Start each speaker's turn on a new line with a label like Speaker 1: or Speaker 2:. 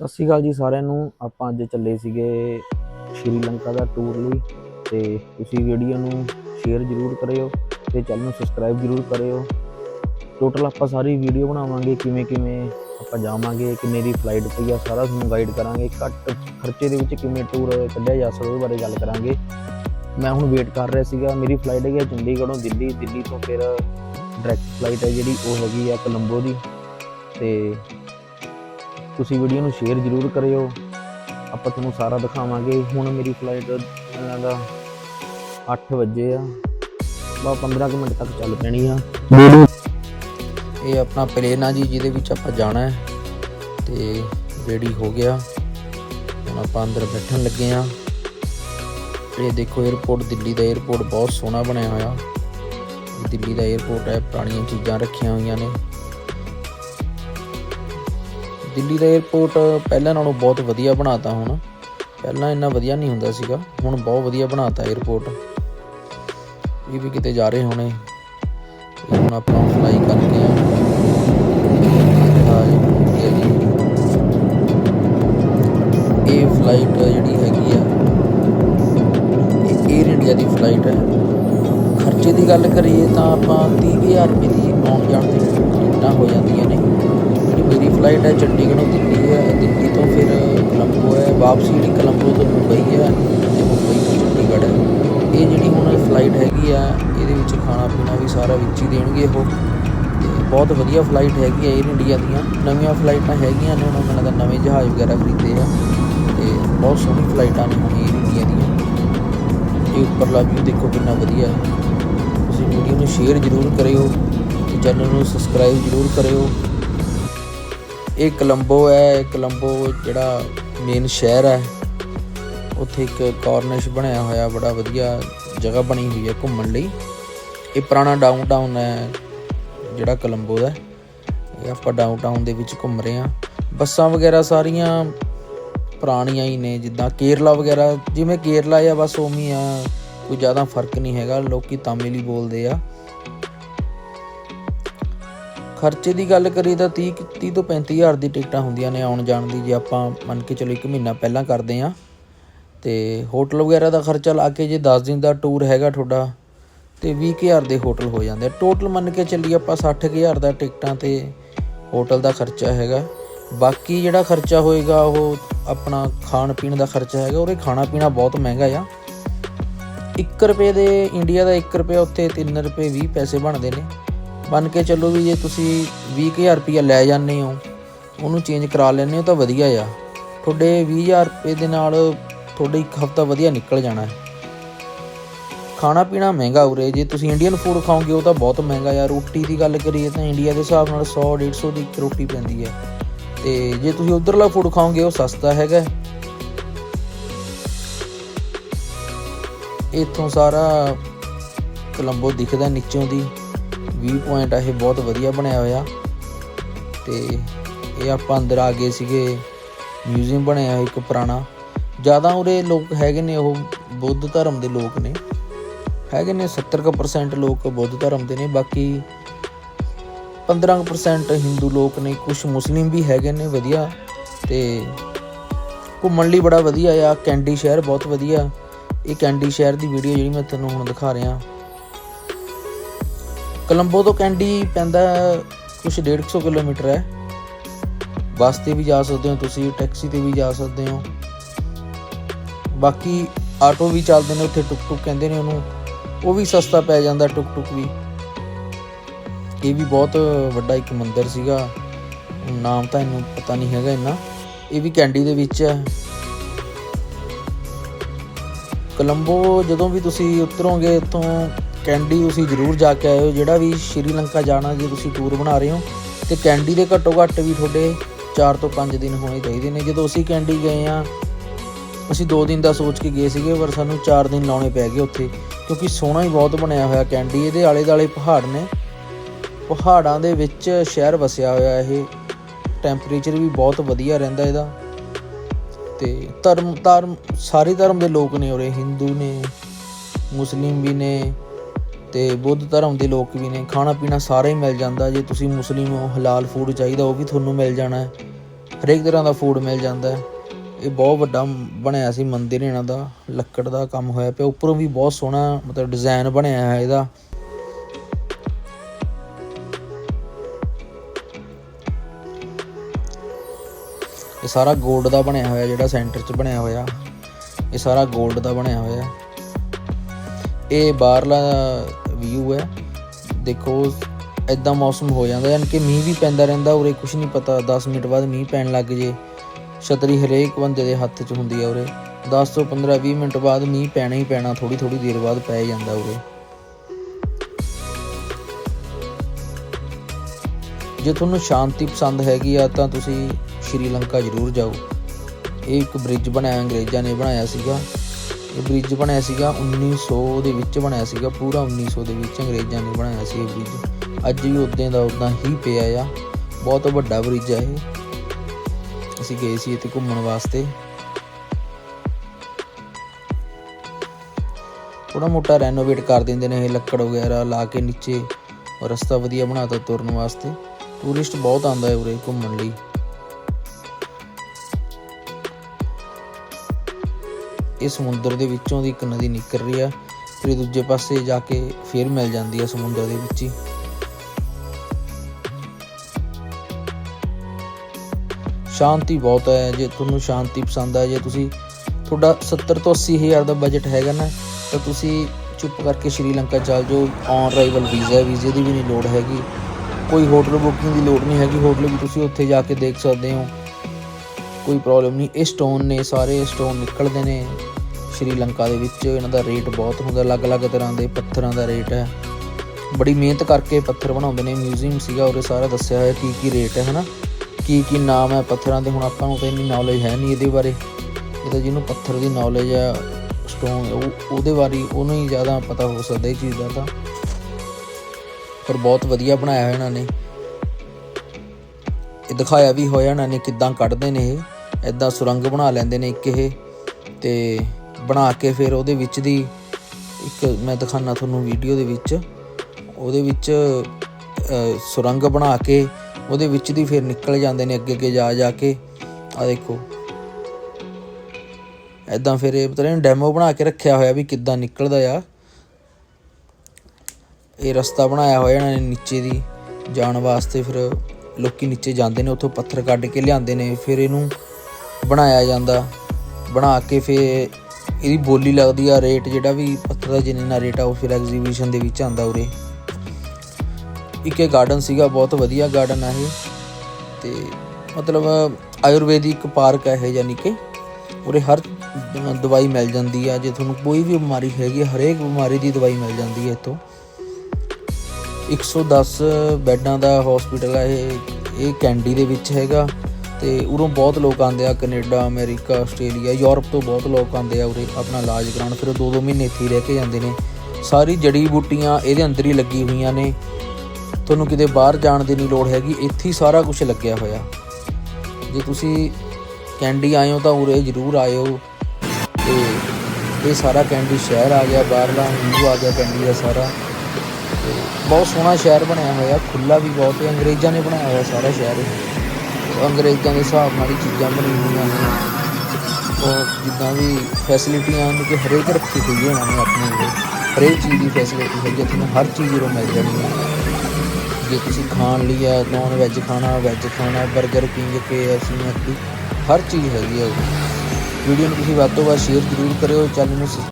Speaker 1: ਸਤਿ ਸ਼੍ਰੀ ਅਕਾਲ ਜੀ ਸਾਰਿਆਂ ਨੂੰ। ਆਪਾਂ ਅੱਜ ਚੱਲੇ ਸੀਗੇ ਸ਼੍ਰੀਲੰਕਾ ਦਾ ਟੂਰ ਲਈ ਤੇ ਤੁਸੀਂ ਵੀਡੀਓ ਨੂੰ ਸ਼ੇਅਰ ਜ਼ਰੂਰ ਕਰਿਓ ਤੇ ਚੈਨਲ ਨੂੰ ਸਬਸਕ੍ਰਾਈਬ ਜ਼ਰੂਰ ਕਰਿਓ। ਟੋਟਲ ਆਪਾਂ ਸਾਰੀ ਵੀਡੀਓ ਬਣਾਵਾਂਗੇ, ਕਿਵੇਂ ਕਿਵੇਂ ਆਪਾਂ ਜਾਵਾਂਗੇ, ਕਿੰਨੇ ਦੀ ਫਲਾਈਟ ਪਈ ਆ, ਸਾਰਾ ਤੁਹਾਨੂੰ ਗਾਈਡ ਕਰਾਂਗੇ, ਘੱਟ ਖਰਚੇ ਦੇ ਵਿੱਚ ਕਿਵੇਂ ਟੂਰ ਕੱਢਿਆ ਜਾ ਸਕਦਾ ਉਹਦੇ ਬਾਰੇ ਗੱਲ ਕਰਾਂਗੇ। ਮੈਂ ਹੁਣ ਵੇਟ ਕਰ ਰਿਹਾ ਸੀਗਾ, ਮੇਰੀ ਫਲਾਈਟ ਹੈਗੀ ਆ ਚੰਡੀਗੜ੍ਹੋਂ ਦਿੱਲੀ ਦਿੱਲੀ ਤੋਂ ਫਿਰ ਡਾਇਰੈਕਟ ਫਲਾਈਟ ਹੈ ਜਿਹੜੀ, ਉਹ ਹੈਗੀ ਆ ਕੋਲੰਬੋ ਦੀ। ਤੇ ਤੁਸੀਂ ਵੀਡੀਓ ਨੂੰ ਸ਼ੇਅਰ ਜ਼ਰੂਰ ਕਰਿਓ। ਆਪਾਂ ਤੁਹਾਨੂੰ ਸਾਰਾ ਦਿਖਾਵਾਂਗੇ। ਹੁਣ ਮੇਰੀ ਫਲਾਈਟ ਇਹਨਾਂ ਦਾ 8 ਵਜੇ ਆ। ਬਾ 15 ਮਿੰਟ ਤੱਕ ਚੱਲ ਪੈਣੀ ਆ। ਇਹ ਆਪਣਾ ਪਲੇਨ ਆ ਜੀ, ਜਿਹਦੇ ਵਿੱਚ ਆਪਾਂ ਜਾਣਾ ਹੈ। ਤੇ ਰੈਡੀ ਹੋ ਗਿਆ। ਹੁਣ ਆਪਾਂ ਅੰਦਰ ਬੈਠਣ ਲੱਗੇ ਆ। ਇਹ ਦੇਖੋ 에어ਪੋਰਟ ਦਿੱਲੀ ਦਾ 에어ਪੋਰਟ ਬਹੁਤ ਸੋਹਣਾ ਬਣਿਆ ਹੋਇਆ। ਦਿੱਲੀ ਦਾ 에어ਪੋਰਟ ਹੈ, ਪੁਰਾਣੀਆਂ ਚੀਜ਼ਾਂ ਰੱਖੀਆਂ ਹੋਈਆਂ ਨੇ। ਦਿੱਲੀ ਦਾ 에어ਪੋਰਟ ਪਹਿਲਾਂ ਨਾਲੋਂ ਬਹੁਤ ਵਧੀਆ ਬਣਾਤਾ ਹੁਣ। ਪਹਿਲਾਂ ਇੰਨਾ ਵਧੀਆ ਨਹੀਂ ਹੁੰਦਾ ਸੀਗਾ, ਹੁਣ ਬਹੁਤ ਵਧੀਆ ਬਣਾਤਾ 에어ਪੋਰਟ ਇਹ ਵੀ ਕਿਤੇ ਜਾ ਰਹੇ ਹੋਣੇ। ਹੁਣ ਆਪਾਂ ਫਲਾਈ ਕਰਦੇ ਆ ਇਹ ਫਲਾਈਟ ਜਿਹੜੀ ਹੈਗੀ ਆ, ਇਹ 에ਅਰ ਇੰਡੀਆ ਦੀ ਫਲਾਈਟ ਹੈ। ਖਰਚੇ ਦੀ ਗੱਲ ਕਰੀਏ ਤਾਂ ਆਪਾਂ 30000 ਰੁਪਏ ਦੀ ਆਉਣ ਜਾਣ ਦੇ ਟਿਕਟਾਂ ਹੋ ਜਾਂਦੀਆਂ ਨੇ। ਮੇਰੀ ਫਲਾਈਟ ਹੈ, ਚੰਡੀਗੜ੍ਹੋਂ ਦਿੱਲੀ ਹੈ, ਦਿੱਲੀ ਤੋਂ ਫਿਰ ਕੋਲੰਬੋ ਹੈ, ਵਾਪਸੀ ਜਿਹੜੀ ਕੋਲੰਬੋ ਤੋਂ ਮੁੰਬਈ ਹੈ ਤੇ ਮੁੰਬਈ ਤੋਂ ਚੰਡੀਗੜ੍ਹ ਹੈ। ਇਹ ਜਿਹੜੀ ਹੁਣ ਫਲਾਈਟ ਹੈਗੀ ਆ, ਇਹਦੇ ਵਿੱਚ ਖਾਣਾ ਪੀਣਾ ਵੀ ਸਾਰਾ ਵਿੱਚ ਹੀ ਦੇਣਗੇ ਉਹ। ਤੇ ਬਹੁਤ ਵਧੀਆ ਫਲਾਈਟ ਹੈਗੀ ਹੈ 에ਅਰ ਇੰਡੀਆ ਦੀਆਂ। ਨਵੀਆਂ ਫਲਾਈਟਾਂ ਹੈਗੀਆਂ ਨੇ, ਉਹਨਾਂ ਉਹਨਾਂ ਦਾ ਨਵੇਂ ਜਹਾਜ਼ ਵਗੈਰਾ ਖਰੀਦੇ ਆ। ਤੇ ਬਹੁਤ ਸੋਹਣੀ ਫਲਾਈਟਾਂ ਨੇ ਹੁਣ 에ਅਰ ਇੰਡੀਆ ਦੀਆਂ ਇਹ ਉੱਪਰਲਾ ਵੀ ਦੇਖੋ ਕਿੰਨਾ ਵਧੀਆ ਹੈ। ਤੁਸੀਂ ਵੀਡੀਓ ਨੂੰ ਸ਼ੇਅਰ ਜ਼ਰੂਰ ਕਰਿਓ ਤੇ ਚੈਨਲ ਨੂੰ ਸਬਸਕ੍ਰਾਈਬ ਜ਼ਰੂਰ ਕਰਿਓ। ਇਹ ਕੋਲੰਬੋ ਹੈ ਕੋਲੰਬੋ ਜਿਹੜਾ ਮੇਨ ਸ਼ਹਿਰ ਹੈ। ਉੱਥੇ ਇੱਕ ਕਾਰਨਿਸ਼ ਬਣਿਆ ਹੋਇਆ, ਬੜਾ ਵਧੀਆ ਜਗ੍ਹਾ ਬਣੀ ਹੋਈ ਹੈ ਘੁੰਮਣ ਲਈ। ਇਹ ਪੁਰਾਣਾ ਡਾਊਨਟਾਊਨ ਹੈ, ਜਿਹੜਾ ਕੋਲੰਬੋ ਦਾ। ਇਹ ਆਪਾਂ ਡਾਊਨਟਾਊਨ ਦੇ ਵਿੱਚ ਘੁੰਮ ਰਹੇ ਹਾਂ। ਬੱਸਾਂ ਵਗੈਰਾ ਸਾਰੀਆਂ ਪੁਰਾਣੀਆਂ ਹੀ ਨੇ, ਜਿੱਦਾਂ ਕੇਰਲਾ ਵਗੈਰਾ। ਜਿਵੇਂ ਕੇਰਲਾ ਆ, ਬਸ ਉਵੇਂ ਆ। ਕੋਈ ਜ਼ਿਆਦਾ ਫ਼ਰਕ ਨਹੀਂ ਹੈਗਾ, ਲੋਕੀ ਤਾਮਿਲ ਹੀ ਬੋਲਦੇ ਆ। ਖਰਚੇ ਦੀ ਗੱਲ ਕਰੀਏ ਤਾਂ 30 30 ਤੋਂ 35000 ਦੀ ਟਿਕਟਾਂ ਹੁੰਦੀਆਂ ਨੇ ਆਉਣ ਜਾਣ ਦੀ ਜੇ ਆਪਾਂ ਮੰਨ ਕੇ ਚਲੋ 1 ਮਹੀਨਾ ਪਹਿਲਾਂ ਕਰਦੇ ਆ ਤੇ ਹੋਟਲ ਵਗੈਰਾ ਦਾ ਖਰਚਾ ਲਾ ਕੇ ਜੇ 10 ਦਿਨ ਦਾ ਟੂਰ ਹੈਗਾ ਤੁਹਾਡਾ, ਤੇ 20000 ਦੇ ਹੋਟਲ ਹੋ ਜਾਂਦੇ ਟੋਟਲ ਮੰਨ ਕੇ ਚੱਲੀ ਆਪਾਂ 60000 ਦਾ ਟਿਕਟਾਂ ਤੇ ਹੋਟਲ ਦਾ ਖਰਚਾ ਹੈਗਾ। ਬਾਕੀ ਜਿਹੜਾ ਖਰਚਾ ਹੋਏਗਾ ਉਹ ਆਪਣਾ ਖਾਣ ਪੀਣ ਦਾ ਖਰਚਾ ਹੈਗਾ ਉਹਦੇ ਖਾਣਾ ਪੀਣਾ ਬਹੁਤ ਮਹਿੰਗਾ ਆ। 1 ਰੁਪਏ ਦੇ ਇੰਡੀਆ ਦਾ 1 ਰੁਪਏ ਉੱਥੇ 3 ਰੁਪਏ 20 ਪੈਸੇ ਬਣਦੇ ਨੇ। ਮੰਨ ਕੇ ਚੱਲੋ ਵੀ ਜੇ ਤੁਸੀਂ 20000 ਰੁਪਇਆ ਲੈ ਜਾਂਦੇ ਹੋ, ਉਹਨੂੰ ਚੇਂਜ ਕਰਾ ਲੈਂਦੇ ਹੋ ਤਾਂ ਵਧੀਆ ਆ। ਤੁਹਾਡੇ 20000 ਰੁਪਏ ਦੇ ਨਾਲ ਤੁਹਾਡਾ ਇੱਕ ਹਫਤਾ ਵਧੀਆ ਨਿਕਲ ਜਾਣਾ ਹੈ। ਖਾਣਾ ਪੀਣਾ ਮਹਿੰਗਾ ਉਰੇ, ਜੇ ਤੁਸੀਂ ਇੰਡੀਅਨ ਫੂਡ ਖਾਓਗੇ ਉਹ ਤਾਂ ਬਹੁਤ ਮਹਿੰਗਾ ਆ। ਰੋਟੀ ਦੀ ਗੱਲ ਕਰੀਏ ਤਾਂ ਇੰਡੀਆ ਦੇ ਹਿਸਾਬ ਨਾਲ 100 150 ਦੀ ਇੱਕ ਰੋਟੀ ਪੈਂਦੀ ਹੈ ਤੇ ਜੇ ਤੁਸੀਂ ਉਧਰਲਾ ਫੂਡ ਖਾਓਗੇ, ਉਹ ਸਸਤਾ ਹੈਗਾ। ਇੱਥੋਂ ਸਾਰਾ ਕੋਲੰਬੋ ਦਿਖਦਾ ਨੀਚੋਂ ਦੀ। ਵਿਊ ਪੁਆਇੰਟ ਆ, ਇਹ ਬਹੁਤ ਵਧੀਆ ਬਣਿਆ ਹੋਇਆ। ਤੇ ਇਹ ਆਪਾਂ ਅੰਦਰ ਆ ਗਏ ਸੀਗੇ। ਮਿਊਜ਼ੀਅਮ ਬਣਿਆ ਹੋਇਆ ਇੱਕ ਪੁਰਾਣਾ। ਜ਼ਿਆਦਾ ਉਰੇ ਲੋਕ ਹੈਗੇ ਨੇ, ਉਹ ਬੁੱਧ ਧਰਮ ਦੇ ਲੋਕ ਨੇ। ਹੈਗੇ ਨੇ 70% ਲੋਕ ਬੁੱਧ ਧਰਮ ਦੇ ਨੇ। ਬਾਕੀ 15% ਹਿੰਦੂ ਲੋਕ ਨੇ ਕੁਝ ਮੁਸਲਿਮ ਵੀ ਹੈਗੇ ਨੇ, ਵਧੀਆ। ਤੇ ਘੁੰਮਣ ਲਈ ਬੜਾ ਵਧੀਆ ਆ। ਕੈਂਡੀ ਸ਼ਹਿਰ ਬਹੁਤ ਵਧੀਆ। ਇਹ ਕੈਂਡੀ ਸ਼ਹਿਰ ਦੀ ਵੀਡੀਓ ਜਿਹੜੀ ਮੈਂ ਤੁਹਾਨੂੰ ਹੁਣ ਦਿਖਾ ਰਿਹਾ। ਕਲੰਬੋ ਤੋਂ ਕੈਂਡੀ ਪੈਂਦਾ ਕੁਝ 150 ਕਿਲੋਮੀਟਰ ਹੈ। ਬੱਸ ਤੇ ਵੀ ਜਾ ਸਕਦੇ ਹੋ ਤੁਸੀਂ, ਟੈਕਸੀ ਤੇ ਵੀ ਜਾ ਸਕਦੇ ਹੋ। ਬਾਕੀ ਆਟੋ ਵੀ ਚੱਲਦੇ ਨੇ ਉੱਥੇ ਟੁਕ ਟੁਕ ਕਹਿੰਦੇ ਨੇ ਉਹਨੂੰ। ਉਹ ਵੀ ਸਸਤਾ ਪੈ ਜਾਂਦਾ ਟੁਕ ਟੁਕ ਵੀ। ਇਹ ਵੀ ਬਹੁਤ ਵੱਡਾ ਇੱਕ ਮੰਦਿਰ ਸੀਗਾ। ਨਾਮ ਤਾਂ ਇਹਨੂੰ ਪਤਾ ਨਹੀਂ ਹੈਗਾ ਇੰਨਾ। ਇਹ ਵੀ ਕੈਂਡੀ ਦੇ ਵਿੱਚ ਹੈ। ਕੋਲੰਬੋ ਜਦੋਂ ਵੀ ਤੁਸੀਂ ਉਤਰੋਗੇ ਇੱਥੋਂ ਕੈਂਡੀ ਤੁਸੀਂ ਜ਼ਰੂਰ ਜਾ ਕੇ ਆਇਓ, ਜਿਹੜਾ ਵੀ ਸ਼੍ਰੀਲੰਕਾ ਜਾਣਾ ਜੇ ਤੁਸੀਂ ਟੂਰ ਬਣਾ ਰਹੇ ਹੋ, ਤੇ ਕੈਂਡੀ ਦੇ ਘੱਟੋ ਘੱਟ ਵੀ ਤੁਹਾਡੇ 4 ਤੋਂ 5 ਦਿਨ ਹੋਣੇ ਚਾਹੀਦੇ ਨੇ। ਜਦੋਂ ਅਸੀਂ ਕੈਂਡੀ ਗਏ ਆ ਅਸੀਂ 2 ਦਿਨ ਦਾ ਸੋਚ ਕੇ ਗਏ ਸੀਗੇ, ਪਰ ਸਾਨੂੰ 4 ਦਿਨ ਲਾਉਣੇ ਪੈ ਗਏ ਉੱਥੇ, ਕਿਉਂਕਿ ਸੋਹਣਾ ਹੀ ਬਹੁਤ ਬਣਿਆ ਹੋਇਆ ਕੈਂਡੀ। ਇਹਦੇ ਆਲੇ ਦਾਲੇ ਪਹਾੜ ਨੇ। ਪਹਾੜਾਂ ਦੇ ਵਿੱਚ ਸ਼ਹਿਰ ਵਸਿਆ ਹੋਇਆ ਇਹ। ਟੈਂਪਰੇਚਰ ਵੀ ਬਹੁਤ ਵਧੀਆ ਰਹਿੰਦਾ ਇਹਦਾ। ਤੇ ਧਰਮ ਧਰਮ ਸਾਰੇ ਧਰਮ ਦੇ ਲੋਕ ਨੇ ਉਰੇ। ਹਿੰਦੂ ਨੇ, ਮੁਸਲਿਮ ਵੀ ਨੇ। ਤੇ ਬੁੱਧ ਧਰਮ ਦੇ ਲੋਕ ਵੀ ਨੇ। ਖਾਣਾ ਪੀਣਾ ਸਾਰਾ ਹੀ ਮਿਲ ਜਾਂਦਾ। ਜੇ ਤੁਸੀਂ ਮੁਸਲਿਮ ਹੋ, ਹਲਾਲ ਫੂਡ ਚਾਹੀਦਾ, ਉਹ ਵੀ ਤੁਹਾਨੂੰ ਮਿਲ ਜਾਣਾ ਹੈ। ਹਰੇਕ ਤਰ੍ਹਾਂ ਦਾ ਫੂਡ ਮਿਲ ਜਾਂਦਾ ਹੈ। ਇਹ ਬਹੁਤ ਵੱਡਾ ਬਣਿਆ ਸੀ ਮੰਦਿਰ ਇਹਨਾਂ ਦਾ। ਲੱਕੜ ਦਾ ਕੰਮ ਹੋਇਆ ਪਿਆ। ਉੱਪਰੋਂ ਵੀ ਬਹੁਤ ਸੋਹਣਾ ਮਤਲਬ ਡਿਜ਼ਾਈਨ ਬਣਿਆ ਹੈ ਇਹਦਾ। ਇਹ ਸਾਰਾ 골ਡ ਦਾ ਬਣਿਆ ਹੋਇਆ ਜਿਹੜਾ ਸੈਂਟਰ 'ਚ ਬਣਿਆ ਹੋਇਆ। ਇਹ ਸਾਰਾ 골ਡ ਦਾ ਬਣਿਆ ਹੋਇਆ। ਇਹ ਬਾਹਰਲਾ ਵਿਊ ਹੈ। ਦੇਖੋ ਇਦਾਂ ਮੌਸਮ ਹੋ ਜਾਂਦਾ, ਯਾਨੀ ਕਿ ਮੀਂਹ ਵੀ ਪੈਂਦਾ ਰਹਿੰਦਾ, ਉਰੇ ਕੁਝ ਨਹੀਂ ਪਤਾ। 10 ਮਿੰਟ ਬਾਅਦ ਮੀਂਹ ਪੈਣ ਲੱਗ ਜੇ। ਛਤਰੀ ਹਰੇਕ ਬੰਦੇ ਦੇ ਹੱਥ 'ਚ ਹੁੰਦੀ ਆ ਉਰੇ। 10 ਤੋਂ 15 20 ਮਿੰਟ ਬਾਅਦ ਮੀਂਹ ਪੈਣਾ ਹੀ ਪੈਣਾ ਥੋੜੀ ਥੋੜੀ ਦੇਰ ਬਾਅਦ ਪੈ ਜਾਂਦਾ ਉਰੇ। ਜੇ ਤੁਹਾਨੂੰ ਸ਼ਾਂਤੀ ਪਸੰਦ ਹੈਗੀ ਆ, ਤਾਂ ਤੁਸੀਂ ਸ਼੍ਰੀਲੰਕਾ ਜ਼ਰੂਰ ਜਾਓ। ਇਹ ਇੱਕ ਬ੍ਰਿਜ ਬਣਾਇਆ, ਅੰਗਰੇਜ਼ਾਂ ਨੇ ਬਣਾਇਆ ਸੀਗਾ। ਇਹ ਬ੍ਰਿਜ ਬਣਿਆ ਸੀਗਾ 1900 ਦੇ ਵਿੱਚ ਬਣਿਆ ਸੀਗਾ, ਪੂਰਾ 1900 ਦੇ ਵਿੱਚ ਅੰਗਰੇਜ਼ਾਂ ਨੇ ਬਣਾਇਆ ਸੀ ਇਹ ਬ੍ਰਿਜ ਅੱਜ ਵੀ ਉਦਾਂ ਦਾ ਉਦਾਂ ਹੀ ਪਿਆ ਆ, ਬਹੁਤ ਵੱਡਾ ਬ੍ਰਿਜ ਆ ਇਹ। ਅਸੀਂ ਗਏ ਸੀ ਇੱਥੇ ਘੁੰਮਣ ਵਾਸਤੇ। ਥੋੜਾ ਮੋਟਾ ਰੈਨੋਵੇਟ ਕਰ ਦਿੰਦੇ ਨੇ ਇਹ ਲੱਕੜ ਵਗੈਰਾ ਲਾ ਕੇ ਨੀਚੇ, ਰਸਤਾ ਵਧੀਆ ਬਣਾਤਾ ਤੁਰਨ ਵਾਸਤੇ। ਟੂਰਿਸਟ ਬਹੁਤ ਆਉਂਦਾ ਹੈ ਉਰੇ ਘੁੰਮਣ ਲਈ। ਇਹ ਸਮੁੰਦਰ ਦੇ ਵਿੱਚੋਂ ਦੀ ਇੱਕ ਨਦੀ ਨਿਕਲ ਰਹੀ ਆ, ਫਿਰ ਦੂਜੇ ਪਾਸੇ ਜਾ ਕੇ ਫਿਰ ਮਿਲ ਜਾਂਦੀ ਆ ਸਮੁੰਦਰ ਦੇ ਵਿੱਚ ਹੀ। ਸ਼ਾਂਤੀ ਬਹੁਤ ਹੈ, ਜੇ ਤੁਹਾਨੂੰ ਸ਼ਾਂਤੀ ਪਸੰਦ ਆ ਜੇ ਤੁਸੀਂ ਤੁਹਾਡਾ 70 ਤੋਂ 80 ਹਜ਼ਾਰ ਦਾ ਬਜਟ ਹੈਗਾ ਨਾ, ਤਾਂ ਤੁਸੀਂ ਚੁੱਪ ਕਰਕੇ ਸ਼੍ਰੀਲੰਕਾ ਚੱਲ ਜਾਓ। ਔਨ ਅਰਾਈਵਲ ਵੀਜ਼ਾ ਵੀਜ਼ੇ ਦੀ ਵੀ ਨਹੀਂ ਲੋੜ ਹੈਗੀ। ਕੋਈ ਹੋਟਲ ਬੁਕਿੰਗ ਦੀ ਲੋੜ ਨਹੀਂ ਹੈਗੀ। ਹੋਟਲ ਵੀ ਤੁਸੀਂ ਉੱਥੇ ਜਾ ਕੇ ਦੇਖ ਸਕਦੇ ਹੋ। ਕੋਈ ਪ੍ਰੋਬਲਮ ਨਹੀਂ। ਇਹ ਸਟੋਨ ਨੇ, ਸਾਰੇ ਸਟੋਨ ਨਿਕਲਦੇ ਨੇ। ਸ਼੍ਰੀਲੰਕਾ ਦੇ ਵਿੱਚ ਇਹਨਾਂ ਦਾ ਰੇਟ ਬਹੁਤ ਹੁੰਦਾ, ਅਲੱਗ-ਅਲੱਗ ਤਰ੍ਹਾਂ ਦੇ ਪੱਥਰਾਂ ਦਾ ਰੇਟ ਹੈ। ਬੜੀ ਮਿਹਨਤ ਕਰਕੇ ਪੱਥਰ ਬਣਾਉਂਦੇ ਨੇ, ਮਿਊਜ਼ੀਅਮ ਸੀਗਾ, ਉਹਦੇ ਸਾਰਾ ਦੱਸਿਆ ਹੋਇਆ ਕੀ ਕੀ ਰੇਟ ਹੈ, ਹਨਾ? ਕੀ ਕੀ ਨਾਮ ਹੈ ਪੱਥਰਾਂ ਦੇ, ਹੁਣ ਆਪਾਂ ਨੂੰ ਤਾਂ ਇੰਨੀ ਨੌਲੇਜ ਹੈ ਨਹੀਂ ਇਹਦੇ ਬਾਰੇ। ਇਹ ਤਾਂ ਜਿਹਨੂੰ ਪੱਥਰ ਦੀ ਨੌਲੇਜ ਹੈ ਸਟੋਨ ਉਹ, ਉਹਦੇ ਬਾਰੇ ਉਹਨੂੰ ਹੀ ਜ਼ਿਆਦਾ ਪਤਾ ਹੋ ਸਕਦਾ ਇਹ ਚੀਜ਼ ਦਾ ਤਾਂ। ਪਰ ਬਹੁਤ ਵਧੀਆ ਬਣਾਇਆ ਹੋਇਆ ਇਹਨਾਂ ਨੇ। ਇਹ ਦਿਖਾਇਆ ਵੀ ਹੋਇਆ ਇਹਨਾਂ ਨੇ ਕਿੱਦਾਂ ਕੱਢਦੇ ਨੇ ਇਹ। ਐਦਾਂ ਸੁਰੰਗ ਬਣਾ ਲੈਂਦੇ ਨੇ ਇੱਕ ਇਹ ਤੇ ਬਣਾ ਕੇ ਫਿਰ ਉਹਦੇ ਵਿੱਚ ਦੀ ਇੱਕ ਮੈਂ ਦਿਖਾਣਾ ਤੁਹਾਨੂੰ ਵੀਡੀਓ ਦੇ ਵਿੱਚ। ਉਹਦੇ ਵਿੱਚ ਸੁਰੰਗ ਬਣਾ ਕੇ ਉਹਦੇ ਵਿੱਚ ਦੀ ਫਿਰ ਨਿਕਲ ਜਾਂਦੇ ਨੇ ਅੱਗੇ ਅੱਗੇ ਜਾ ਜਾ ਕੇ। ਆ ਦੇਖੋ। ਐਦਾਂ ਫਿਰ ਇਹ ਪਤਾ ਇਹਨੂੰ ਡੈਮੋ ਬਣਾ ਕੇ ਰੱਖਿਆ ਹੋਇਆ ਵੀ ਕਿੱਦਾਂ ਨਿਕਲਦਾ ਆ। ਇਹ ਰਸਤਾ ਬਣਾਇਆ ਹੋਇਆ ਇਹਨਾਂ ਨੇ ਨੀਚੇ ਦੀ। ਜਾਣ ਵਾਸਤੇ ਫਿਰ ਲੋਕੀ ਨੀਚੇ ਜਾਂਦੇ ਨੇ, ਉੱਥੋਂ ਪੱਥਰ ਕੱਢ ਕੇ ਲਿਆਉਂਦੇ ਨੇ, ਫਿਰ ਇਹਨੂੰ ਬਣਾਇਆ ਜਾਂਦਾ। ਬਣਾ ਕੇ ਫਿਰ ਇਹਦੀ ਬੋਲੀ ਲੱਗਦੀ ਆ ਰੇਟ ਜਿਹੜਾ ਵੀ ਪੱਥਰ ਦਾ ਜਿੰਨਾ ਰੇਟ ਆ ਉਹ ਫਿਰ ਐਗਜ਼ੀਬਿਸ਼ਨ ਦੇ ਵਿੱਚ ਆਂਦਾ ਉਰੇ। ਇੱਕ ਇਹ ਗਾਰਡਨ ਸੀਗਾ, ਬਹੁਤ ਵਧੀਆ ਗਾਰਡਨ ਆ ਇਹ। ਤੇ ਮਤਲਬ ਆਯੁਰਵੈਦਿਕ ਪਾਰਕ ਹੈ ਇਹ ਯਾਨੀ ਕਿ। ਉਰੇ ਹਰ ਦਵਾਈ ਮਿਲ ਜਾਂਦੀ ਆ, ਜੇ ਤੁਹਾਨੂੰ ਕੋਈ ਵੀ ਬਿਮਾਰੀ ਹੈਗੀ ਹਰੇਕ ਬਿਮਾਰੀ ਦੀ ਦਵਾਈ ਮਿਲ ਜਾਂਦੀ ਹੈ ਇੱਥੋਂ। 110 ਬੈੱਡਾਂ ਦਾ ਹਸਪੀਟਲ ਹੈ ਇਹ ਇਹ ਕੈਂਡੀ ਦੇ ਵਿੱਚ ਹੈਗਾ। ਤੇ ਉਰੋਂ ਬਹੁਤ ਲੋਕ ਆਉਂਦੇ ਆ ਕੈਨੇਡਾ, ਅਮਰੀਕਾ, ਆਸਟ੍ਰੇਲੀਆ, ਯੂਰਪ ਤੋਂ ਬਹੁਤ ਲੋਕ ਆਉਂਦੇ ਆ ਉਰੇ ਆਪਣਾ ਇਲਾਜ ਕਰਾਉਣ। ਫਿਰ ਉਹ ਦੋ ਦੋ ਮਹੀਨੇ ਇੱਥੇ ਹੀ ਰਹਿ ਕੇ ਜਾਂਦੇ ਨੇ। ਸਾਰੀ ਜੜੀ ਬੂਟੀਆਂ ਇਹਦੇ ਅੰਦਰ ਹੀ ਲੱਗੀ ਹੋਈਆਂ ਨੇ। ਤੁਹਾਨੂੰ ਕਿਤੇ ਬਾਹਰ ਜਾਣ ਦੀ ਨਹੀਂ ਲੋੜ ਹੈਗੀ, ਇੱਥੇ ਹੀ ਸਾਰਾ ਕੁਝ ਲੱਗਿਆ ਹੋਇਆ। ਜੇ ਤੁਸੀਂ ਕੈਂਡੀ ਆਏ ਹੋ ਤਾਂ ਉਰੇ ਜ਼ਰੂਰ ਆਇਓ। ਤੇ ਇਹ ਸਾਰਾ ਕੈਂਡੀ ਸ਼ਹਿਰ ਆ ਗਿਆ, ਬਾਹਰਲਾ ਹਿੰਦੂ ਆ ਗਿਆ ਕੈਂਡੀ ਦਾ ਸਾਰਾ। ਤੇ ਬਹੁਤ ਸੋਹਣਾ ਸ਼ਹਿਰ ਬਣਿਆ ਹੋਇਆ ਖੁੱਲਾ ਵੀ ਬਹੁਤ ਹੈ, ਅੰਗਰੇਜ਼ਾਂ ਨੇ ਬਣਾਇਆ ਹੋਇਆ ਸਾਰਾ ਸ਼ਹਿਰ। ਅੰਗਰੇਜ਼ਾਂ ਦੇ ਹਿਸਾਬ ਨਾਲ ਹੀ ਚੀਜ਼ਾਂ ਬਣੀਆਂ ਹੋਈਆਂ ਨੇ। ਉਹ ਜਿੱਦਾਂ ਵੀ ਫੈਸਿਲਿਟੀਆਂ ਹਨ ਕਿ ਹਰੇਕ ਰੱਖੀ ਹੋਈ ਹੈ ਉਹਨਾਂ ਨੇ ਆਪਣੇ ਉਰੇ ਹਰੇਕ ਚੀਜ਼ ਦੀ ਫੈਸਿਲਿਟੀ ਹੈ ਜਿੱਥੇ ਹਰ ਚੀਜ਼ ਉਰੋਂ ਮਿਲ ਜਾਣੀ ਹੈ ਜੇ ਤੁਸੀਂ ਖਾਣ ਲਈ ਆ ਨੌਨ ਵੈਜ ਖਾਣਾ ਵੈਜ ਖਾਣਾ 버ਗਰ ਕਿੰਗ ਕੇ ਮੈਕਡੀ ਹਰ ਚੀਜ਼ ਹੈਗੀ ਹੈ ਵੀਡੀਓ ਨੂੰ ਤੁਸੀਂ ਵੱਧ ਤੋਂ ਵੱਧ ਸ਼ੇਅਰ ਜ਼ਰੂਰ ਕਰਿਓ ਚੈਨਲ ਨੂੰ